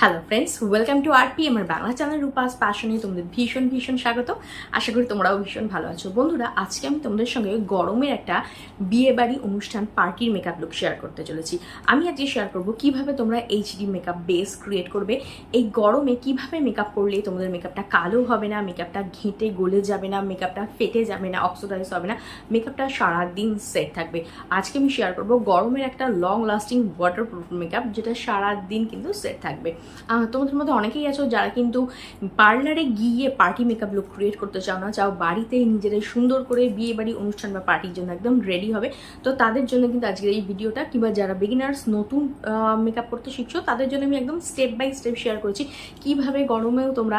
Hello friends welcome to R P আমার Bangla channel Rupa's প্যাশনে তোমাদের ভীষণ ভীষণ স্বাগত। আশা করি তোমরাও ভীষণ ভালো আছো। বন্ধুরা, আজকে আমি তোমাদের সঙ্গে গরমের একটা বিয়ে বাড়ি অনুষ্ঠান পার্টির মেকআপ লুক শেয়ার করতে চলেছি। আমি আজকে শেয়ার করব কীভাবে তোমরা এইচডি মেকআপ বেস ক্রিয়েট করবে, এই গরমে কীভাবে মেকআপ করলে তোমাদের মেকআপটা কালো হবে না মেকআপটা ঘেঁটে গলে যাবে না মেকআপটা ফেটে যাবে না অক্সিডাইজ হবে না মেকআপটা সারাদিন সেট থাকবে। আজকে আমি শেয়ার করব গরমের একটা লং লাস্টিং ওয়াটারপ্রুফ মেকআপ যেটা সারাদিন কিন্তু সেট থাকবে। তোমাদের মধ্যে অনেকেই আছো যারা কিন্তু পার্লারে গিয়ে পার্টি মেকআপ লুক ক্রিয়েট করতে চাও না, চাও বাড়িতে নিজেরাই সুন্দর করে বিয়ে বাড়ি অনুষ্ঠান বা পার্টির জন্য একদম রেডি হবে। তো তাদের জন্য কিন্তু আজকের এই ভিডিওটা, কিংবা যারা বিগিনার্স নতুন মেকআপ করতে শিখছো, তাদের জন্য আমি একদম স্টেপ বাই স্টেপ শেয়ার করেছি কীভাবে গরমেও তোমরা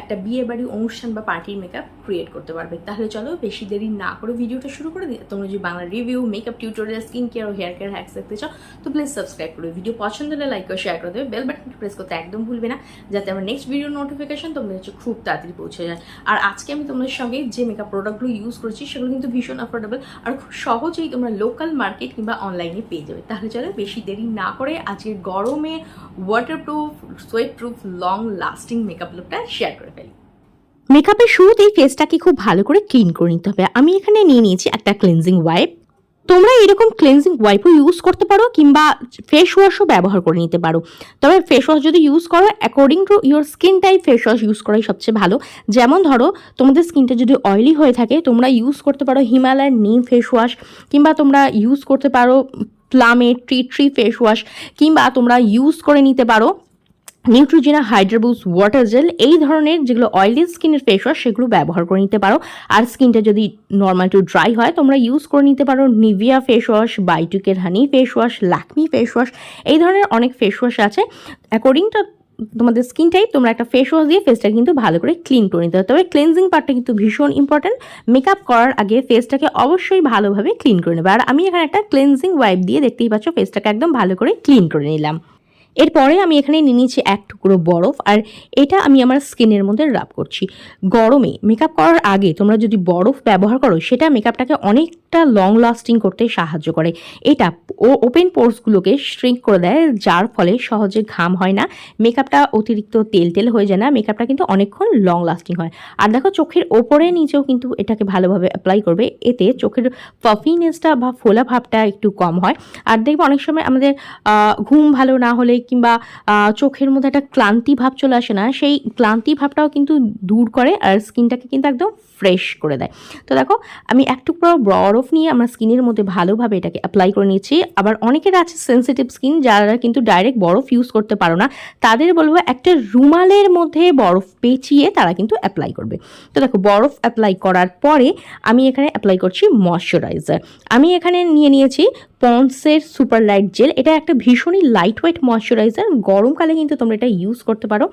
একটা বিয়ে বাড়ি অনুষ্ঠান বা পার্টির মেকআপ ক্রিয়েট করতে পারবে। তাহলে চলো বেশি দেরি না করে ভিডিওটা শুরু করে দিই। তোমরা যদি Bangla review makeup tutorial skin care ও হেয়ার কেয়ার হ্যাক্স দেখতে চাও, তো প্লিজ সাবস্ক্রাইব করবে ভিডিও পছন্দ হলে লাইক ও শেয়ার করে দেবে বেল বাটনটা প্রেস করতে একদম ভুলবে না, যাতে আমার নেক্সট ভিডিও নোটিফিকেশন তোমাদের হচ্ছে খুব তাড়াতাড়ি পৌঁছে যায়। আর আজকে আমি তোমাদের সঙ্গে যে মেকআপ প্রোডাক্টগুলো ইউজ করেছি, সেগুলো কিন্তু ভীষণ অ্যাফোর্ডেবল আর খুব সহজেই তোমরা লোকাল মার্কেট কিংবা অনলাইনে পেয়ে যাবে। তাহলে চলো বেশি দেরি না করে আজকে গরমে waterproof sweat proof long lasting makeup লুকটা শেয়ার করে ফেলি। মেকআপের শুরুতেই ফেসটাকে খুব ভালো করে ক্লিন করে নিতে হবে। আমি এখানে নিয়ে নিয়েছি একটা ক্লিনজিং ওয়াইপ তোমরা এরকম ক্লিনজিং ওয়াইপও ইউজ করতে পারো কিংবা ফেস ওয়াশও ব্যবহার করে নিতে পারো। তবে ফেস ওয়াশ যদি ইউজ করো according to your skin type face wash use করাই সবচেয়ে ভালো। যেমন ধরো, তোমাদের স্কিনটা যদি অয়েলি হয়ে থাকে, তোমরা ইউজ করতে পারো হিমালয়ার নিম ফেস ওয়াশ কিংবা তোমরা ইউজ করতে পারো প্লামের ট্রি ট্রি ফেস ওয়াশ কিংবা তোমরা ইউজ করে নিতে পারো নিউট্রোজেনা হাইড্রোবুস ওয়াটার জেল এই ধরনের যেগুলো অয়েলি স্কিনের ফেস ওয়াশ সেগুলো ব্যবহার করে নিতে পারো। আর স্কিনটা যদি নর্মাল টু ড্রাই হয়, তোমরা ইউজ করে নিতে পারো Nivea face wash বাইটুকের honey face wash Lakme face wash এই ধরনের অনেক ফেস ওয়াশ আছে। অ্যাকর্ডিং টু তোমাদের স্কিন টাইপ তোমরা একটা ফেস ওয়াশ দিয়ে ফেসটা কিন্তু ভালো করে ক্লিন করে নিতে হবে তবে ক্লিনজিং পার্টটা কিন্তু ভীষণ ইম্পর্টেন্ট মেকআপ করার আগে ফেসটাকে অবশ্যই ভালোভাবে ক্লিন করে নেবে। আর আমি এখানে একটা ক্লিনজিং ওয়াইপ দিয়ে দেখতেই পাচ্ছ ফেসটাকে একদম ভালো করে ক্লিন করে নিলাম। এরপরে আমি এখানে নিয়ে নিয়েছি এক টুকরো বরফ, আর এটা আমি আমার স্কিনের মধ্যে রাব করছি। গরমে মেকআপ করার আগে তোমরা যদি বরফ ব্যবহার করো, সেটা মেকআপটাকে অনেকটা লং লাস্টিং করতে সাহায্য করে। এটা ও ওপেন পোর্সগুলোকে শ্রিঙ্ক করে দেয়, যার ফলে সহজে ঘাম হয় না। মেকআপটা অতিরিক্ত তেল তেল হয়ে যায় না মেকআপটা কিন্তু অনেকক্ষণ লং লাস্টিং হয়। আর দেখো চোখের ওপরে নিচেও কিন্তু এটাকে ভালোভাবে অ্যাপ্লাই করবে, এতে চোখের পাফিনেসটা বা ফোলা ভাবটা একটু কম হয়। আর দেখবে অনেক সময় আমাদের ঘুম ভালো না হলে কিংবা চোখের মধ্যে একটা ক্লান্তি ভাব চলে আসে না, সেই ক্লান্তি ভাবটাও কিন্তু দূর করে আর স্কিনটাকে কিন্তু একদম ফ্রেশ করে দেয়। তো দেখো, আমি এক টুকরো বরফ নিয়ে আমার স্কিনের মধ্যে ভালোভাবে এটাকে অ্যাপ্লাই করে নিয়েছি। আবার অনেকের আছে সেন্সিটিভ স্কিন যারা কিন্তু ডাইরেক্ট বরফ ইউজ করতে পারো না। তাদের বলব একটা রুমালের মধ্যে বরফ পেঁচিয়ে তারা কিন্তু অ্যাপ্লাই করবে। তো দেখো, বরফ অ্যাপ্লাই করার পরে আমি এখানে অ্যাপ্লাই করছি ময়শ্চারাইজার আমি এখানে নিয়ে নিয়েছি পন্সের সুপার লাইট জেল এটা একটা ভীষণই লাইট ওয়েট ময়শ্চারাইজার গরমকালে কিন্তু তোমরা এটা ইউজ করতে পারো।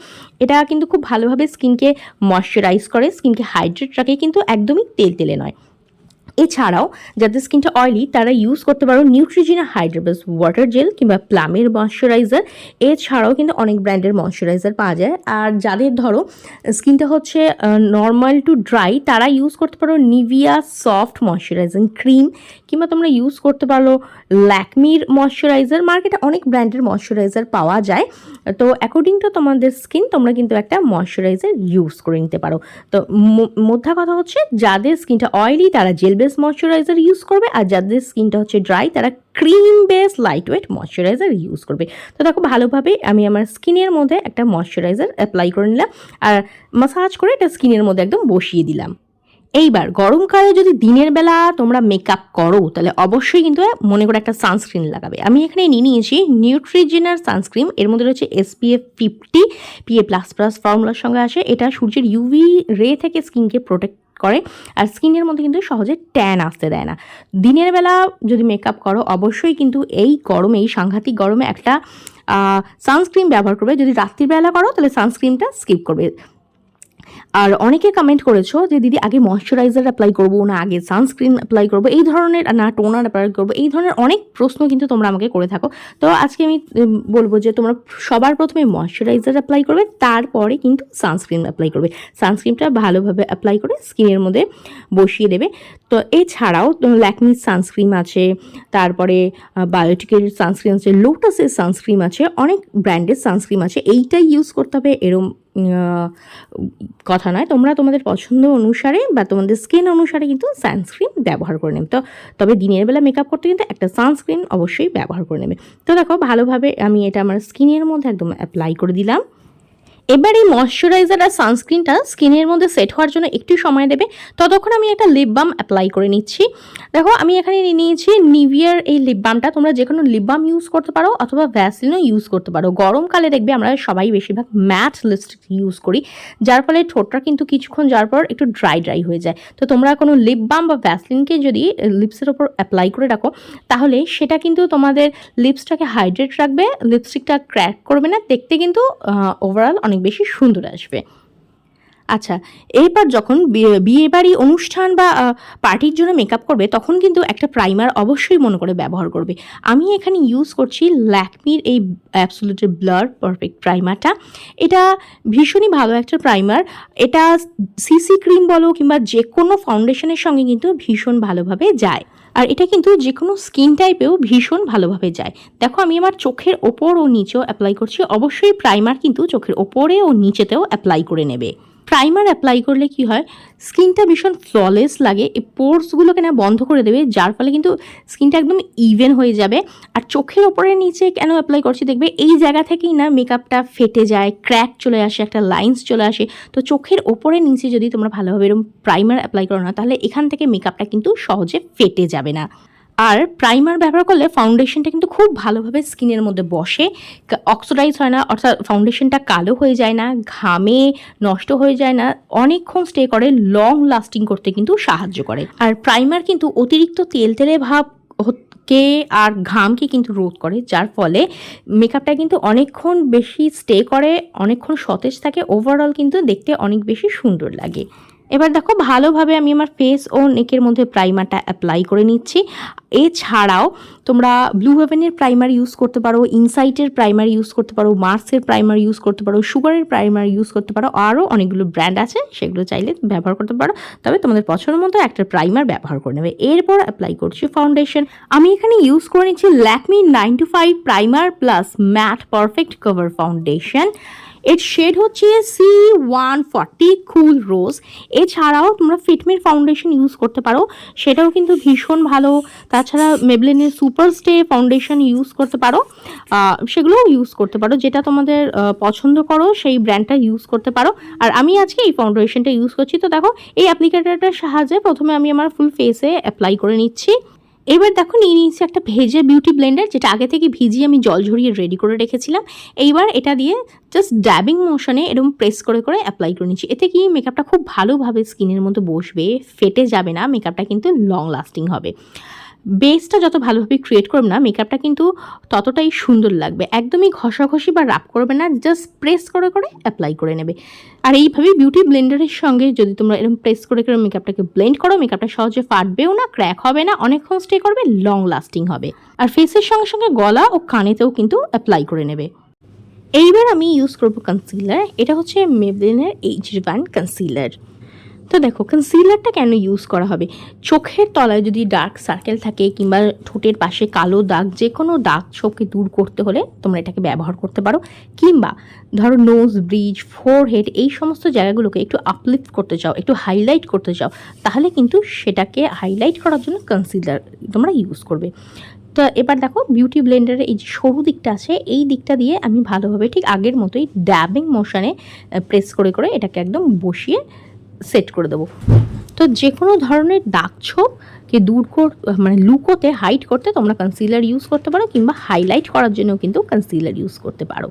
এটা কিন্তু খুব ভালোভাবে স্কিনকে ময়শ্চারাইজ করে স্কিনকে হাইড্রেট রাখে, কিন্তু একদমই তেল তেলে নয়। এছাড়াও যাদের স্কিনটা অয়েলি তারা ইউজ করতে পারো নিউট্রিজিনা হাইড্রোবাস ওয়াটার জেল কিংবা প্লামের ময়শ্চারাইজার এছাড়াও কিন্তু অনেক ব্র্যান্ডের ময়শ্চারাইজার পাওয়া যায়। আর যাদের ধরো স্কিনটা হচ্ছে নর্মাল টু ড্রাই তারা ইউজ করতে পারো নিভিয়া সফট ময়শ্চারাইজিং ক্রিম কিংবা তোমরা ইউজ করতে পারো ল্যাকমির ময়শ্চারাইজার মার্কেটে অনেক ব্র্যান্ডের ময়শ্চারাইজার পাওয়া যায়। তো অ্যাকর্ডিং টু তোমাদের স্কিন তোমরা কিন্তু একটা ময়শ্চারাইজার ইউজ করে নিতে পারো। তো ম- মোদ্দা কথা হচ্ছে, যাদের স্কিনটা অয়েলি তারা জেল বেস ময়শ্চারাইজার ইউজ করবে আর যাদের স্কিনটা হচ্ছে ড্রাই, তারা cream base light weight moisturiser use করবে। তো দেখো ভালোভাবে আমি আমার স্কিনের মধ্যে একটা ময়শ্চারাইজার অ্যাপ্লাই করে নিলাম আর মাসাজ করে এটা স্কিনের মধ্যে একদম বসিয়ে দিলাম। এইবার গরমকালে যদি দিনের বেলা তোমরা মেকআপ করো, তাহলে অবশ্যই কিন্তু মনে করে একটা সানস্ক্রিন লাগাবে। আমি এখানে নিয়ে নিয়েছি নিউট্রিজেনার সানস্ক্রিন এর মধ্যে রয়েছে SPF fifty PA plus plus ফর্মুলার সঙ্গে আসে। এটা সূর্যের ইউভি রে থেকে স্কিনকে প্রোটেক্ট করে, আর স্কিনের মধ্যে কিন্তু সহজে ট্যান আসতে দেয় না। দিনের বেলা যদি মেকআপ করো, অবশ্যই কিন্তু এই গরমে, এই সাংঘাতিক গরমে একটা সানস্ক্রিন ব্যবহার করবে। যদি রাত্রিবেলা করো, তাহলে সানস্ক্রিনটা স্কিপ করবে। আর অনেকে কমেন্ট করেছ যে, দিদি, আগে ময়শ্চারাইজার অ্যাপ্লাই করব না, আগে সানস্ক্রিন অ্যাপ্লাই করব, এই ধরনের, না টোনার অ্যাপ্লাই করব, এই ধরনের অনেক প্রশ্ন কিন্তু তোমরা আমাকে করে থাকো। তো আজকে আমি বলব যে, তোমরা সবার প্রথমে ময়শ্চারাইজার অ্যাপ্লাই করবে, তারপরে কিন্তু সানস্ক্রিন অ্যাপ্লাই করবে। সানস্ক্রিনটা ভালোভাবে অ্যাপ্লাই করে স্কিনের মধ্যে বসিয়ে দেবে। তো এছাড়াও ল্যাকমির সানস্ক্রিন আছে, তারপরে বায়োটিকের সানস্ক্রিন আছে লোটাসের সানস্ক্রিন আছে, অনেক ব্র্যান্ডের সানস্ক্রিন আছে, এইটাই ইউজ করতে হবে, এরম কথা নয়। তোমরা তোমাদের পছন্দ অনুসারে বা তোমাদের স্কিন অনুসারে কিন্তু সানস্ক্রিন ব্যবহার করে নেবে। তো তবে দিনের বেলা মেকআপ করতে কিন্তু একটা সানস্ক্রিন অবশ্যই ব্যবহার করে নেবে। তো দেখো, ভালোভাবে আমি এটা আমার স্কিনের মধ্যে একদম অ্যাপ্লাই করে দিলাম। এবার এই ময়শ্চারাইজার আর সানস্ক্রিনটা স্কিনের মধ্যে সেট হওয়ার জন্য একটু সময় দেবে। ততক্ষণ আমি একটা লিপ বাম অ্যাপ্লাই করে নিচ্ছি। দেখো, আমি এখানে নিয়ে নিয়েছি নিভিয়ার এই লিপ বামটা তোমরা যে কোনো লিপ বাম ইউজ করতে পারো অথবা ভ্যাসলিনও ইউজ করতে পারো। গরমকালে দেখবে আমরা সবাই বেশিরভাগ ম্যাট লিপস্টিক ইউজ করি। যার ফলে ঠোঁটটা কিন্তু কিছুক্ষণ যাওয়ার পর একটু ড্রাই ড্রাই হয়ে যায়। তো তোমরা কোনো লিপ বাম বা ভ্যাসলিনকে যদি লিপসের ওপর অ্যাপ্লাই করে রাখো, তাহলে সেটা কিন্তু তোমাদের লিপসটাকে হাইড্রেট রাখবে লিপস্টিকটা ক্র্যাক করবে না। দেখতে কিন্তু ওভারঅল অনেক বেশি সুন্দর আসবে। আচ্ছা এরপর যখন বিয়ে বাড়ি অনুষ্ঠান বা পার্টির জন্য মেকআপ করবে, তখন কিন্তু একটা প্রাইমার অবশ্যই মনে করে ব্যবহার করবে। আমি এখানে ইউজ করছি ল্যাকমির এই অ্যাবসোলুটের ব্লার পারফেক্ট প্রাইমারটা এটা ভীষণই ভালো একটা প্রাইমার এটা সিসি ক্রিম বলো কিংবা যে কোনো ফাউন্ডেশনের সঙ্গে কিন্তু ভীষণ ভালোভাবে যায়। আর এটা কিন্তু যে কোনো স্কিন টাইপেও ভীষণ ভালোভাবে যায়। দেখো, আমি আমার চোখের ওপর ও নিচেও অ্যাপ্লাই করছি। অবশ্যই প্রাইমার কিন্তু চোখের ওপরে ও নিচেতেও অ্যাপ্লাই করে নেবে। প্রাইমার অ্যাপ্লাই করলে কি হয়? স্কিনটা ভীষণ ফ্ললেস লাগে। এই পোর্সগুলোকে না বন্ধ করে দেবে, যার ফলে কিন্তু স্কিনটা একদম ইভেন হয়ে যাবে। আর চোখের ওপরে নিচে কেন অ্যাপ্লাই করছি দেখবে, এই জায়গা থেকেই না মেকআপটা ফেটে যায় ক্র্যাক চলে আসে, একটা লাইন্স চলে আসে। তো চোখের ওপরে নিচে যদি তোমরা ভালোভাবে এরকম প্রাইমার অ্যাপ্লাই করো না, তাহলে এখান থেকে মেকআপটা কিন্তু সহজে ফেটে যাবে না। আর প্রাইমার ব্যবহার করলে ফাউন্ডেশনটা কিন্তু খুব ভালোভাবে স্কিনের মধ্যে বসে। অক্সিডাইজ হয় না, অর্থাৎ ফাউন্ডেশনটা কালো হয়ে যায় না, ঘামে, নষ্ট হয়ে যায় না, অনেকক্ষণ স্টে করে লং লাস্টিং করতে কিন্তু সাহায্য করে। আর প্রাইমার কিন্তু অতিরিক্ত তেল তেলে ভাব কে আর ঘামকে কিন্তু রোধ করে, যার ফলে মেকআপটা কিন্তু অনেকক্ষণ বেশি স্টে করে, অনেকক্ষণ সতেজ থাকে ওভারঅল কিন্তু দেখতে অনেক বেশি সুন্দর লাগে। এবার দেখো, ভালোভাবে আমি আমার ফেস ও নেকের মধ্যে প্রাইমারটা অ্যাপ্লাই করে নিচ্ছি। এছাড়াও তোমরা ব্লু হেভেনের প্রাইমার ইউজ করতে পারো ইনসাইটের প্রাইমার ইউজ করতে পারো মার্সের প্রাইমার ইউজ করতে পারো সুগারের প্রাইমার ইউজ করতে পারো, আরও অনেকগুলো ব্র্যান্ড আছে, সেগুলো চাইলে ব্যবহার করতে পারো। তবে তোমাদের পছন্দ মতো একটা প্রাইমার ব্যবহার করে নেবে। এরপর অ্যাপ্লাই করছি ফাউন্ডেশন আমি এখানে ইউজ করে নিচ্ছি Lakme nine to five primer plus matte perfect cover foundation এর শেড হচ্ছে C one forty cool rose এছাড়াও তোমরা ফিটমির ফাউন্ডেশন ইউজ করতে পারো। সেটাও কিন্তু ভীষণ ভালো। তাছাড়া মেবলিনের সুপার স্টে ফাউন্ডেশন ইউজ করতে পারো। সেগুলোও ইউজ করতে পারো। যেটা তোমাদের পছন্দ করো, সেই ব্র্যান্ডটা ইউজ করতে পারো। আর আমি আজকে এই ফাউন্ডেশনটা ইউজ করছি। তো দেখো, এই অ্যাপ্লিকেটারটার সাহায্যে প্রথমে আমি আমার ফুল ফেসে অ্যাপ্লাই করে নিচ্ছি। এবার দেখো নিয়ে নিয়েছি একটা ভেজে বিউটি ব্লেন্ডার যেটা আগে থেকে ভিজিয়ে আমি জল ঝরিয়ে রেডি করে রেখেছিলাম। এইবার এটা দিয়ে জাস্ট ড্যাবিং মোশনে এরকম প্রেস করে করে অ্যাপ্লাই করে নিচ্ছি। এতে কি মেকআপটা খুব ভালোভাবে স্কিনের মতো বসবে, ফেটে যাবে না মেকআপটা কিন্তু লং লাস্টিং হবে। বেসটা যত ভালোভাবে ক্রিয়েট করবে না মেকআপটা কিন্তু ততটাই সুন্দর লাগবে। একদমই ঘষাঘষি বা রাপ করবে না জাস্ট প্রেস করে করে অ্যাপ্লাই করে নেবে। আর এইভাবে বিউটি ব্লেন্ডারের সঙ্গে যদি তোমরা এরকম প্রেস করে করে মেকআপটাকে ব্লেন্ড করো মেকআপটা সহজে ফাটবেও না ক্র্যাক হবে না, অনেকক্ষণ স্টে করবে লং লাস্টিং হবে। আর ফেসের সঙ্গে সঙ্গে গলা ও কানেতেও কিন্তু অ্যাপ্লাই করে নেবে। এইবার আমি ইউজ করব কনসিলার এটা হচ্ছে মেবলিনের এইচ ব্যান্ড কনসিলার তো দেখো কনসিলারটা কেন ইউজ করা হবে? চোখের তলায় যদি ডার্ক সার্কেল থাকে কিংবা ঠোঁটের পাশে কালো দাগ যে কোনো দাগ ছোপকে দূর করতে হলে তোমরা এটাকে ব্যবহার করতে পারো। কিংবা ধরো নোজ ব্রিজ ফোরহেড এই সমস্ত জায়গাগুলোকে একটু আপলিফট করতে চাও, একটু হাইলাইট করতে চাও, তাহলে কিন্তু সেটাকে হাইলাইট করার জন্য কনসিলার তোমরা ইউজ করবে। তো এবার দেখো বিউটি ব্লেন্ডারের এই যে সরু দিকটা আছে, এই দিকটা দিয়ে আমি ভালোভাবে ঠিক আগের মতোই ড্যাবিং মোশনে প্রেস করে করে এটাকে একদম বসিয়ে সেট করে দেবো। তো যে কোনো ধরনের দাগ ছোপকে দূর কর মানে লুকোতে হাইট করতে তোমরা কনসিলার ইউজ করতে পারো কিংবা হাইলাইট করার জন্য কিন্তু কনসিলার ইউজ করতে পারো।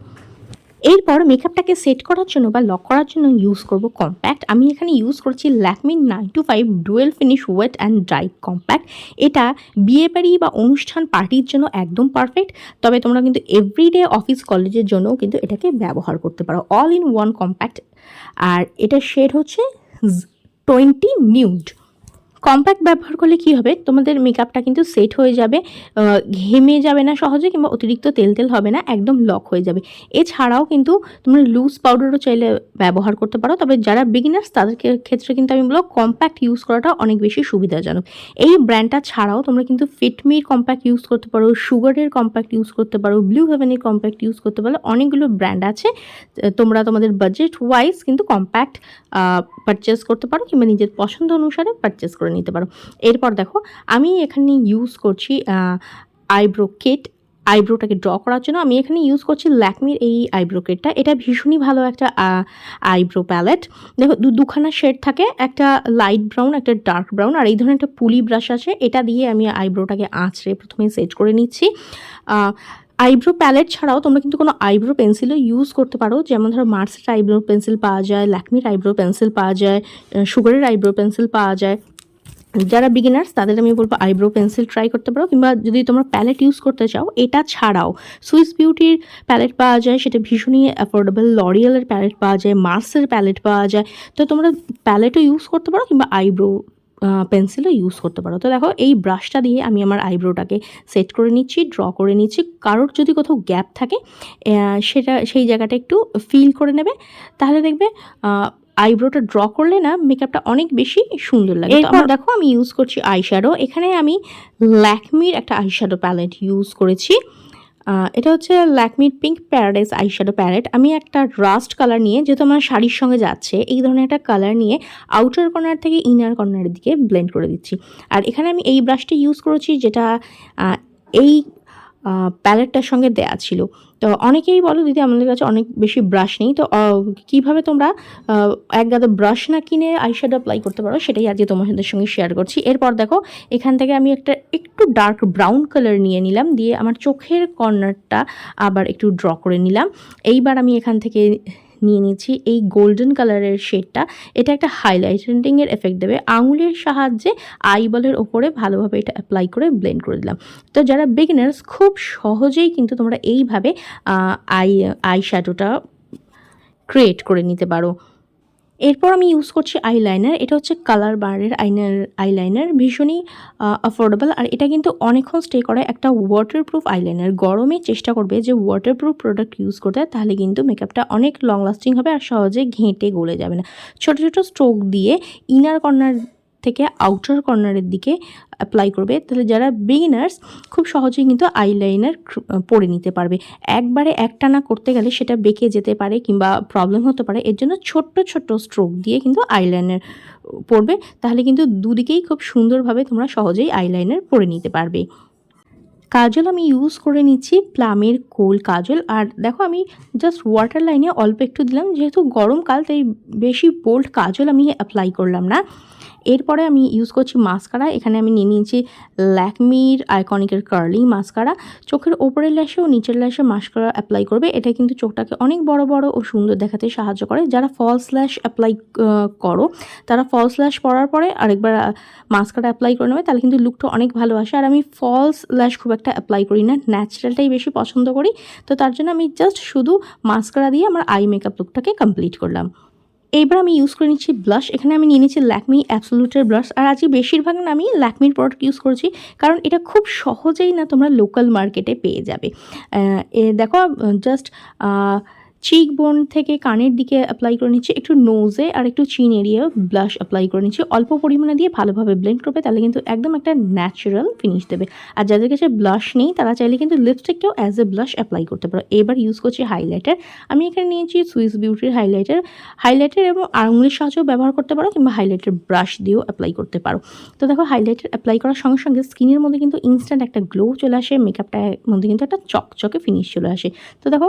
এরপর মেকআপটাকে সেট করার জন্য বা লক করার জন্য ইউজ করব কম্প্যাক্ট আমি এখানে ইউজ করছি Lakme nine to five dual finish wet and dry compact এটা বিয়েবাড়ি বা অনুষ্ঠান পার্টির জন্য একদম পারফেক্ট তবে তোমরা কিন্তু এভরিডে অফিস কলেজের জন্যও কিন্তু এটাকে ব্যবহার করতে পারো। অল ইন ওয়ান কম্প্যাক্ট আর এটা শেড হচ্ছে 20 nude কম্প্যাক্ট ব্যবহার করলে কি হবে? তোমাদের মেকআপটা কিন্তু সেট হয়ে যাবে ঘেমে যাবে না সহজে কিংবা অতিরিক্ত তেল তেল হবে না, একদম লক হয়ে যাবে। এছাড়াও কিন্তু তোমরা লুজ পাউডারও চাইলে ব্যবহার করতে পারো, তবে যারা বিগিনার্স তাদের ক্ষেত্রে কিন্তু আমি বলব কম্প্যাক্ট ইউজ করাটা অনেক বেশি সুবিধাজনক। এই ব্র্যান্ডটা ছাড়াও তোমরা কিন্তু ফিটমির কম্প্যাক্ট ইউজ করতে পারো সুগারের কম্প্যাক্ট ইউজ করতে পারো ব্লু হেভেনের কম্প্যাক্ট ইউজ করতে পারো, অনেকগুলো ব্র্যান্ড আছে। তোমরা তোমাদের বাজেট ওয়াইজ কিন্তু কম্প্যাক্ট পারচেস করতে পারো কিংবা নিজের পছন্দ অনুসারে পারচেস করে নিতে পারো। এরপর দেখো, আমি এখানে ইউজ করছি আইব্রো কিট আইব্রোটাকে ড্র করার জন্য আমি এখানে ইউজ করছি ল্যাকমির এই আইব্রো কিটটা এটা ভীষণই ভালো একটা আইব্রো প্যালেট দেখো দুখানা শেড থাকে, একটা লাইট ব্রাউন একটা ডার্ক ব্রাউন আর এই ধরনের একটা পুলি ব্রাশ আছে। এটা দিয়ে আমি আইব্রোটাকে আঁচড়ে প্রথমে সেট করে নিচ্ছি। আইব্রো প্যালেট ছাড়াও তোমরা কিন্তু কোনো আইব্রো পেন্সিলও ইউজ করতে পারো। যেমন ধরো মার্সের আইব্রো পেন্সিল পাওয়া যায় ল্যাকমির আইব্রো পেন্সিল পাওয়া যায় সুগারের আইব্রো পেন্সিল পাওয়া যায়। যারা বিগিনার্স তাদের আমি বলব আইব্রো পেন্সিল ট্রাই করতে পারো কিংবা যদি তোমরা প্যালেট ইউজ করতে চাও, এটা ছাড়াও সুইস বিউটির প্যালেট পাওয়া যায়, সেটা ভীষণই অ্যাফোর্ডেবল লরিয়ালের প্যালেট পাওয়া যায় মার্সের প্যালেট পাওয়া যায়। তো তোমরা প্যালেটও ইউজ করতে পারো কিংবা আইব্রো পেন্সিলও ইউজ করতে পারো। তো দেখো, এই ব্রাশটা দিয়ে আমি আমার আইব্রোটাকে সেট করে নিচ্ছি ড্র করে নিচ্ছি। কারোর যদি কোথাও গ্যাপ থাকে সেটা, সেই জায়গাটা একটু ফিল করে নেবে। তাহলে দেখবে আইব্রোটা ড্র করলে না মেকআপটা অনেক বেশি সুন্দর লাগে। এরপর দেখো আমি ইউজ করছি আইশ্যাডো। এখানে আমি ল্যাকমির একটা আইশ্যাডো প্যালেট ইউজ করেছি। এটা হচ্ছে ল্যাকমির পিঙ্ক প্যারাডাইস আইশ্যাডো প্যালেট। আমি একটা রাস্ট কালার নিয়ে যেহেতু আমার শাড়ির সঙ্গে যাচ্ছে এই ধরনের একটা কালার নিয়ে আউটার কর্নার থেকে ইনার কর্নারের দিকে ব্লেন্ড করে দিচ্ছি। আর এখানে আমি এই ব্রাশটি ইউজ করেছি যেটা এই প্যালেটটার সঙ্গে দেয়া ছিল। তো অনেকেই বলো, দিদি, আমাদের কাছে অনেক বেশি ব্রাশ নেই। তো কীভাবে তোমরা এক ব্রাশ না কিনে আইশ্যাডো অ্যাপ্লাই করতে পারো, সেটাই আজকে তোমাদের সঙ্গে শেয়ার করছি। এরপর দেখো, এখান থেকে আমি একটা একটু ডার্ক ব্রাউন কালার নিয়ে নিলাম, দিয়ে আমার চোখের কর্নারটা আবার একটু ড্র করে নিলাম। এইবার আমি এখান থেকে নিয়ে নিচ্ছি এই গোল্ডেন কালারের শেডটা এটা একটা হাইলাইটেন্টিংয়ের এফেক্ট দেবে। আঙুলের সাহায্যে আইবলের ওপরে ভালোভাবে এটা অ্যাপ্লাই করে ব্লেন্ড করে দিলাম। তো যারা বিগিনার্স খুব সহজেই কিন্তু তোমরা এইভাবে আই আই শ্যাডোটা ক্রিয়েট করে নিতে পারো। এরপর আমি ইউজ করছি আইলাইনার এটা হচ্ছে কালার বারের আইনার আইলাইনার ভীষণই অ্যাফোর্ডেবল আর এটা কিন্তু অনেকক্ষণ স্টে করে একটা ওয়াটারপ্রুফ আইলাইনার গরমে চেষ্টা করবে যে ওয়াটারপ্রুফ প্রোডাক্ট ইউজ করতে, তাহলে কিন্তু মেকআপটা অনেক লং লাস্টিং হবে আর সহজে ঘেঁটে গলে যাবে না। ছোট ছোট স্ট্রোক দিয়ে ইনার কর্নার থেকে আউটার কর্নারের দিকে অ্যাপ্লাই করবে, তাহলে যারা বিগিনার্স খুব সহজেই কিন্তু আইলাইনার পরে নিতে পারবে। একবারে একটানা করতে গেলে সেটা বেঁকে যেতে পারে কিংবা প্রবলেম হতে পারে, এর জন্য ছোট্ট ছোট্ট স্ট্রোক দিয়ে কিন্তু আইলাইনার পরবে, তাহলে কিন্তু দুদিকেই খুব সুন্দরভাবে তোমরা সহজেই আইলাইনার পরে নিতে পারবে। কাজল আমি ইউজ করে নিচ্ছি প্লামের কোল কাজল, আর দেখো আমি জাস্ট ওয়াটার লাইনে অল্প একটু দিলাম, যেহেতু গরমকাল, তাই বেশি বোল্ড কাজল আমি অ্যাপ্লাই করলাম না। এরপরে আমি ইউজ করছি মাস্কারা এখানে আমি নিয়ে নিয়েছি ল্যাকমির আইকনিকের কার্লিং মাস্কারা চোখের ওপরের ল্যাশে ও নিচের ল্যাশে মাস্কারা অ্যাপ্লাই করবে। এটা কিন্তু চোখটাকে অনেক বড় বড় ও সুন্দর দেখাতে সাহায্য করে। যারা ফলস ল্যাশ অ্যাপ্লাই করো, তারা ফলস ল্যাশ পরার পরে আরেকবার মাস্কারা অ্যাপ্লাই করে নেবে, তাহলে কিন্তু লুকটা অনেক ভালো আসে। আর আমি ফলস ল্যাশ খুব একটা অ্যাপ্লাই করি না ন্যাচারালটাই বেশি পছন্দ করি। তো তার জন্য আমি জাস্ট শুধু মাস্কারা দিয়ে আমার আই মেকআপ লুকটাকে কমপ্লিট করলাম। এইবার আমি ইউজ করে নিচ্ছি ব্লাশ এখানে আমি নিয়ে নিচ্ছি ল্যাকমি অ্যাবসোলুটের ব্লাশ আর আজকে বেশিরভাগ না আমি ল্যাকমির প্রোডাক্ট ইউজ করেছি, কারণ এটা খুব সহজেই না তোমরা লোকাল মার্কেটে পেয়ে যাবে। দেখো জাস্ট চিক বোন থেকে কানের দিকে অ্যাপ্লাই করে নিচ্ছি, একটু নোজে আর একটু চিন এরিয়া ব্লাশ অ্যাপ্লাই করে নিচ্ছি। অল্প পরিমাণে দিয়ে ভালোভাবে ব্লেন্ড করবে, তাহলে কিন্তু একদম একটা ন্যাচারাল ফিনিশ দেবে। আর যাদের কাছে ব্লাশ নেই, তারা চাইলে কিন্তু লিপস্টিককেও অ্যাজ এ ব্লাশ অ্যাপ্লাই করতে পারো। এবার ইউজ করছি হাইলাইটার আমি এখানে নিয়েছি সুইস বিউটির হাইলাইটার হাইলাইটার এবং আঙুলের সাহায্যেও ব্যবহার করতে পারো কিংবা হাইলাইটার ব্রাশ দিয়েও অ্যাপ্লাই করতে পারো। তো দেখো হাইলাইটার অ্যাপ্লাই করার সঙ্গে সঙ্গে স্কিনের মধ্যে কিন্তু ইনস্ট্যান্ট একটা গ্লো চলে আসে মেকআপটার মধ্যে কিন্তু একটা চকচকে ফিনিশ চলে আসে। তো দেখো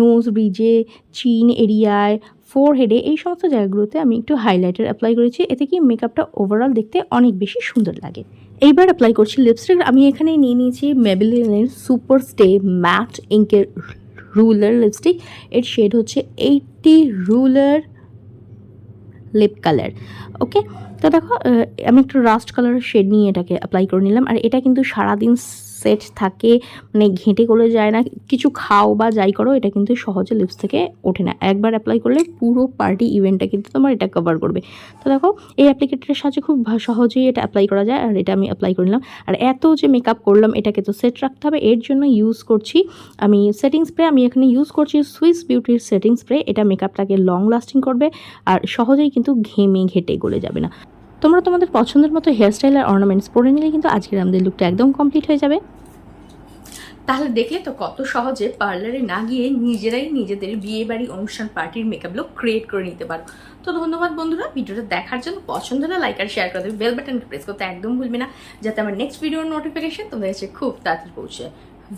নোজ ব্রিজে চিন, এরিয়ায় ফোর হেডে এই সমস্ত জায়গাগুলোতে আমি একটু হাইলাইটার অ্যাপ্লাই করেছি। এতে কি মেকআপটা ওভারঅল দেখতে অনেক বেশি সুন্দর লাগে। এইবার অ্যাপ্লাই করছি লিপস্টিক আমি এখানে নিয়ে নিয়েছি মেবেলিনের সুপার স্টে ম্যাট ইঙ্কের রুলার লিপস্টিক এর শেড হচ্ছে eighty ruler lip colour okay তো দেখো আমি একটু রাস্ট কালারের শেড নিয়ে এটাকে অ্যাপ্লাই করে নিলাম। আর এটা কিন্তু সারাদিন সেট থাকে মানে ঘেঁটে গলে যায় না। কিছু খাও বা যাই করো, এটা কিন্তু সহজে লিপস থেকে ওঠে না। একবার অ্যাপ্লাই করলে পুরো পার্টি ইভেন্টটা কিন্তু তোমার এটা কভার করবে। তো দেখো, এই অ্যাপ্লিকেটারের সাহায্যে খুব সহজেই এটা অ্যাপ্লাই করা যায়, আর এটা আমি অ্যাপ্লাই করে নিলাম। আর এত যে মেকআপ করলাম, এটাকে তো সেট রাখতে হবে। এর জন্য ইউজ করছি আমি সেটিং স্প্রে আমি এখানে ইউজ করছি সুইস বিউটির সেটিং স্প্রে এটা মেকআপটাকে লং লাস্টিং করবে, আর সহজেই কিন্তু ঘেমে ঘেটে গলে যাবে না। তোমরা তোমাদের পছন্দের মতো হেয়ারস্টাইল আর অর্নামেন্টস পরে নিলে কিন্তু আজকের আমাদের লুকটা একদম কমপ্লিট হয়ে যাবে। তাহলে দেখলে তো কত সহজে পার্লারে না গিয়ে নিজেরাই নিজেদের বিয়ে বাড়ি, অনুষ্ঠান পার্টির মেকআপ লুক ক্রিয়েট করে নিতে পারো। তো ধন্যবাদ বন্ধুরা, ভিডিওটা দেখার জন্য পছন্দ হলে লাইক আর শেয়ার করে দেবে। বেল বাটন প্রেস করতে একদম ভুলবে না, যাতে আমার নেক্সট ভিডিওর নোটিফিকেশন তোমাদের কাছে খুব তাড়াতাড়ি পৌঁছে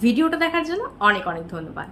ভিডিওটা দেখার জন্য অনেক অনেক ধন্যবাদ।